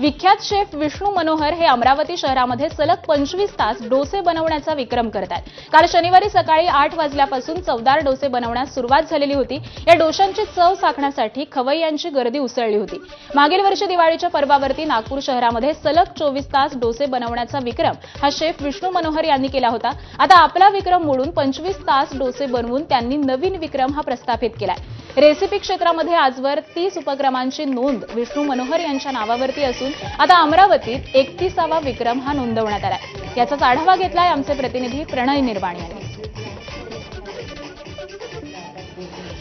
विख्यात शेफ विष्णू मनोहर हे अमरावती शहरामध्ये सलग पंचवीस तास डोसे बनवण्याचा विक्रम करत आहेत काल शनिवारी सकाळी आठ वाजल्यापासून चवदार डोसे बनवण्यास सुरुवात झालेली होती. या डोशांची चव साखण्यासाठी खवय्यांची गर्दी उसळली होती. मागील वर्षी दिवाळीच्या पर्वावरती नागपूर शहरामध्ये सलग चोवीस तास डोसे बनवण्याचा विक्रम हा शेफ विष्णू मनोहर यांनी केला होता. आता आपला विक्रम मोडून पंचवीस तास डोसे बनवून त्यांनी नवीन विक्रम हा प्रस्थापित केलाय. रेसिपी क्षेत्रामध्ये आजवर तीस उपक्रमांची नोंद विष्णू मनोहर यांच्या नावावरती असून आता अमरावतीत एकतीसावा विक्रम हा नोंदवण्यात आलाय. याचाच आढावा घेतलाय आमचे प्रतिनिधी प्रणय निर्वाणी यांनी.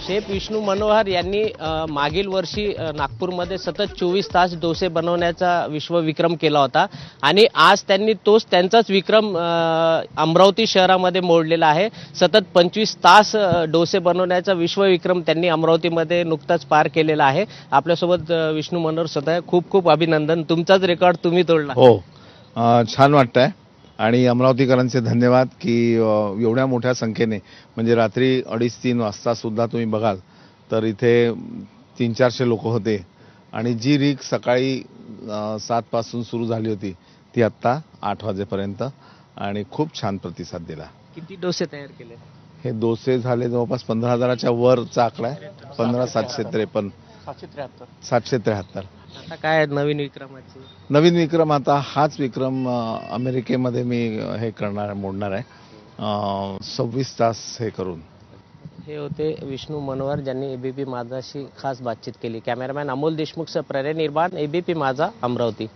शेफ विष्णू मनोहर यांनी मागील वर्षी नागपूरमध्ये सतत चोवीस तास डोसे बनवण्याचा विश्वविक्रम केला होता. आणि आज त्यांनी तोच त्यांचाच विक्रम अमरावती शहरामध्ये मोडलेला आहे. सतत पंचवीस तास डोसे बनवण्याचा विश्वविक्रम त्यांनी अमरावतीमध्ये नुकताच पार केलेला आहे. आपल्यासोबत विष्णू मनोहर स्वतः खूप खूप अभिनंदन. तुमचाच रेकॉर्ड तुम्ही तोडला. हो. छान वाटतंय. आणि अमरावतीकरांचे धन्यवाद की एवढ्या मोठ्या संख्येने म्हणजे रात्री अडीच तीन वाजता सुद्धा तुम्ही बघाल तर इथे तीन चारशे लोक होते. आणि जी रीक सकाळी सातपासून सुरू झाली होती ती आत्ता आठ वाजेपर्यंत. आणि खूप छान प्रतिसाद दिला. किती डोसे तयार केले? हे डोसे झाले जवळपास पंधरा हजाराच्या वरचा आकडा आहे. पंधरा सातशे त्रेपन्न. सातशे त्र्याहत्तर. सातशे त्र्याहत्तर. आता काय आहे नवीन विक्रमाची? नवीन विक्रम आता हाच विक्रम अ, अमेरिकेमध्ये मी हे करणार मोडणार आहे. सव्वीस तास हे करून. हे होते विष्णू मनोहर ज्यांनी एबीपी माझाशी खास बातचीत केली. कॅमेरामॅन अमोल देशमुखसह प्रणय निर्माण एबीपी माझा अमरावती.